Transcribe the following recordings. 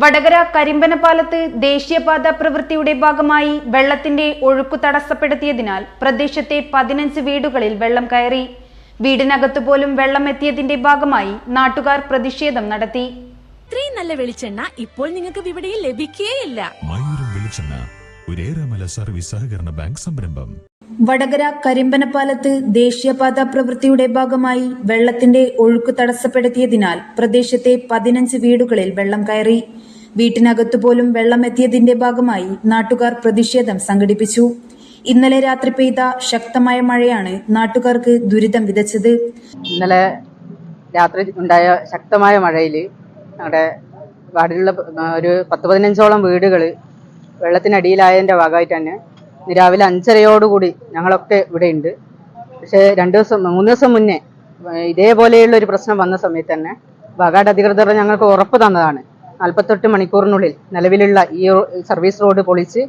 വടകര കരിമ്പനപാലത്ത് ദേശീയപാത പ്രവൃത്തിയുടെ ഭാഗമായി വെള്ളത്തിന്റെ ഒഴുക്ക് തടസ്സപ്പെടുത്തിയതിനാൽ പ്രദേശത്തെ പതിനഞ്ച് വീടുകളിൽ വെള്ളം കയറി. വീടിനകത്തു പോലും വെള്ളം എത്തിയതിന്റെ ഭാഗമായി നാട്ടുകാർ പ്രതിഷേധം നടത്തി. ഇത്രയും നല്ല വെളിച്ചെണ്ണ ഇപ്പോൾ നിങ്ങൾക്ക് വിപണിയിൽ ലഭിക്കുകയില്ല മയൂരം വെളിച്ചെണ്ണ ഒരേറെമല സർവീസ് സഹകരണ ബാങ്ക് സംരംഭം. വടകര കരിമ്പനപ്പാലത്ത് ദേശീയപാത പ്രവൃത്തിയുടെ ഭാഗമായി വെള്ളത്തിന്റെ ഒഴുക്ക് തടസ്സപ്പെടുത്തിയതിനാൽ പ്രദേശത്തെ പതിനഞ്ച് വീടുകളിൽ വെള്ളം കയറി. വീട്ടിനകത്തു പോലും വെള്ളം എത്തിയതിന്റെ ഭാഗമായി നാട്ടുകാർ പ്രതിഷേധം സംഘടിപ്പിച്ചു. ഇന്നലെ രാത്രി പെയ്ത ശക്തമായ മഴയാണ് നാട്ടുകാർക്ക് ദുരിതം വിതച്ചത്. ഇന്നലെ രാത്രി ഉണ്ടായ ശക്തമായ മഴയിൽ ഞങ്ങളുടെ വാർഡിലുള്ള ആ, ഒരു പത്ത് പതിനഞ്ചോളം വീടുകൾ വെള്ളത്തിനടിയിലായതിന്റെ ഭാഗമായിട്ട് തന്നെ രാവിലെ അഞ്ചരയോടുകൂടി ഞങ്ങളൊക്കെ ഇവിടെ ഉണ്ട് പക്ഷേ രണ്ട് ദിവസം മൂന്ന് ദിവസം മുന്നേ ഇതേപോലെയുള്ള ഒരു പ്രശ്നം വന്ന സമയത്ത് തന്നെ വകാട് അധികൃതർ ഞങ്ങൾക്ക് ഉറപ്പ് തന്നതാണ്. നാൽപ്പത്തെട്ട് മണിക്കൂറിനുള്ളിൽ നിലവിലുള്ള ഈ സർവീസ് റോഡ് പൊളിച്ച്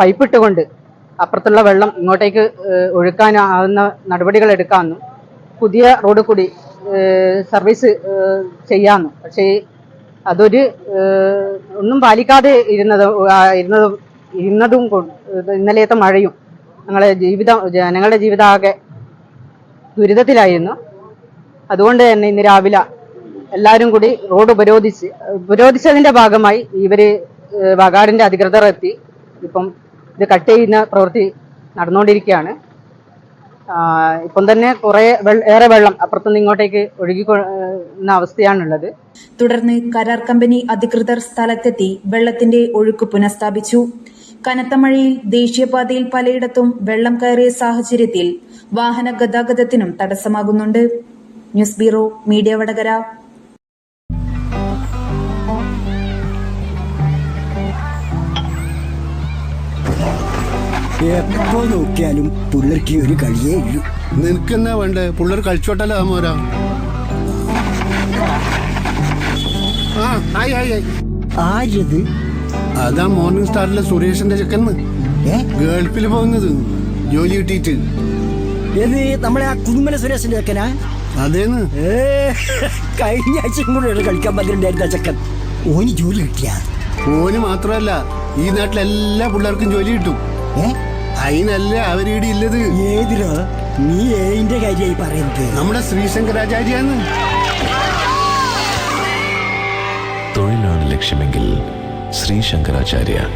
പൈപ്പിട്ടുകൊണ്ട് അപ്പുറത്തുള്ള വെള്ളം ഇങ്ങോട്ടേക്ക് ഒഴുക്കാനാവുന്ന നടപടികൾ എടുക്കാമെന്നും പുതിയ റോഡ് കൂടി സർവീസ് ചെയ്യാമെന്നും. പക്ഷേ അതൊരു ഒന്നും പാലിക്കാതെ ഇരുന്നത് ഇരുന്നതും ഇരുന്നതും ഇന്നലത്തെ മഴയും. ഞങ്ങളെ ജീവിതം ജനങ്ങളുടെ ജീവിതം ആകെ ദുരിതത്തിലായിരുന്നു. അതുകൊണ്ട് തന്നെ ഇന്ന് രാവിലെ എല്ലാവരും കൂടി റോഡ് ഉപരോധിച്ച് ഉപരോധിച്ചതിന്റെ ഭാഗമായി ഏഹ് വകാടിന്റെ അധികൃതർ എത്തി. ഇപ്പം ഇത് കട്ട് ചെയ്യുന്ന പ്രവൃത്തി നടന്നുകൊണ്ടിരിക്കുകയാണ്. ഇപ്പം തന്നെ കുറെ ഏറെ വെള്ളം അപ്പുറത്തുനിന്ന് ഇങ്ങോട്ടേക്ക് ഒഴുകി കൊ- അവസ്ഥയാണുള്ളത്. തുടർന്ന് കരാർ കമ്പനി അധികൃതർ സ്ഥലത്തെത്തി വെള്ളത്തിന്റെ ഒഴുക്ക് പുനഃസ്ഥാപിച്ചു. കനത്ത മഴയിൽ ദേശീയപാതയിൽ പലയിടത്തും വെള്ളം കയറിയ സാഹചര്യത്തിൽ വാഹന ഗതാഗതത്തിനും തടസ്സമാകുന്നുണ്ട്. News bureau media Vadakara. എപ്പോ നോക്കിയാലും പിള്ളേർക്ക് ഒരു കളിയേ ഇല്ലു. നിനക്കെന്നാ വേണ്ടേ? പിള്ളേർ കളിച്ചോട്ടല്ലോ മോരാ? ആ ആയി ആയി ആയി. ആരത് അതാ മോർണിംഗ് സ്റ്റാറിലെ സുരേഷിന്റെ ചെക്കന്ന് ഗൾഫിൽ പോകുന്നത്. ജോലി കിട്ടിയിട്ട്. ഏത് നമ്മളെ ആ സുരേഷിന്റെ ചെക്കനാ? അതേന്ന്. ഏ കഴിഞ്ഞ ആഴ്ചയും കൂടെ കളിക്കാൻ പറ്റിണ്ടായിരുന്ന ചെക്കൻ. ഓന് ജോലി കിട്ടിയ? ഓന് മാത്രമല്ല ഈ നാട്ടിലെ എല്ലാ പിള്ളേർക്കും ജോലി കിട്ടും. അതിനല്ല അവരിവിടെ ഇല്ലത്. ഏതിലോ നീ ഏതിന്റെ കാര്യമായി പറയുന്നത്. നമ്മുടെ ശ്രീശങ്കരാചാര്യാണ് തൊഴിലാണ് ലക്ഷ്യമെങ്കിൽ श्री शंकराचार्य